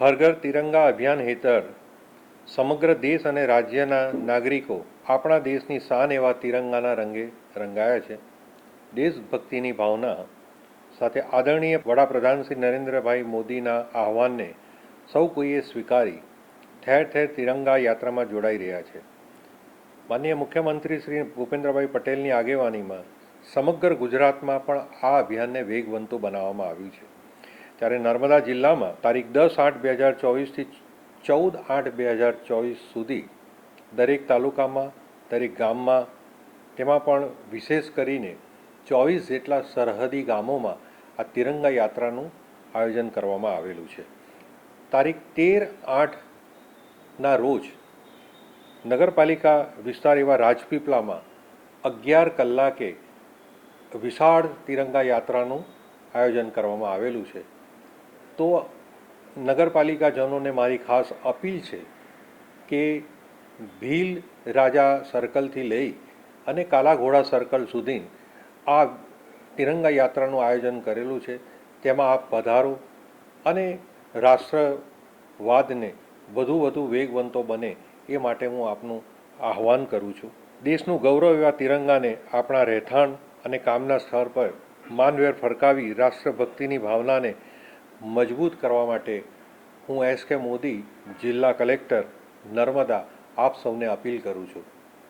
હર ઘર તિરંગા અભિયાન હેઠળ સમગ્ર દેશ અને રાજ્યના નાગરિકો આપણા દેશની શાન એવા તિરંગાના રંગે રંગાયા છે. દેશભક્તિની ભાવના સાથે આદરણીય વડાપ્રધાન શ્રી નરેન્દ્રભાઈ મોદીના આહવાનને સૌ કોઈએ સ્વીકારી ઠેર ઠેર તિરંગા યાત્રામાં જોડાઈ રહ્યા છે. માનનીય મુખ્યમંત્રી શ્રી ભૂપેન્દ્રભાઈ પટેલની આગેવાનીમાં સમગ્ર ગુજરાતમાં પણ આ અભિયાનને વેગવંતું બનાવવામાં આવ્યું છે. ત્યારે નર્મદા જિલ્લામાં તારીખ દસ આઠ બે હજાર ચોવીસથી ચૌદ આઠ બે હજાર ચોવીસ સુધી દરેક તાલુકામાં, દરેક ગામમાં તેમાં પણ વિશેષ કરીને ચોવીસ જેટલા સરહદી ગામોમાં આ તિરંગા યાત્રાનું આયોજન કરવામાં આવેલું છે. તારીખ તેર આઠના રોજ નગરપાલિકા વિસ્તાર એવા રાજપીપળામાં અગિયાર કલાકે વિશાળ તિરંગા યાત્રાનું આયોજન કરવામાં આવેલું છે. તો નગરપાલિકાજનોને મારી ખાસ અપીલ છે કે ભીલ રાજા સર્કલથી લઈ અને કાલાઘોડા સર્કલ સુધી આ તિરંગા યાત્રાનું આયોજન કરેલું છે. તેમાં આપ પધારો અને રાષ્ટ્રવાદને વધુ વધુ વેગવંતો બને એ માટે હું આપનું આહવાન કરું છું. દેશનું ગૌરવ એવા તિરંગાને આપણા રહેઠાણ અને કામના સ્થળ પર માનવેર ફરકાવી રાષ્ટ્રભક્તિની ભાવનાને મજબૂત કરવા માટે હું એસ કે મોદી જિલ્લા કલેક્ટર નર્મદા આપ સૌને અપીલ કરું છું.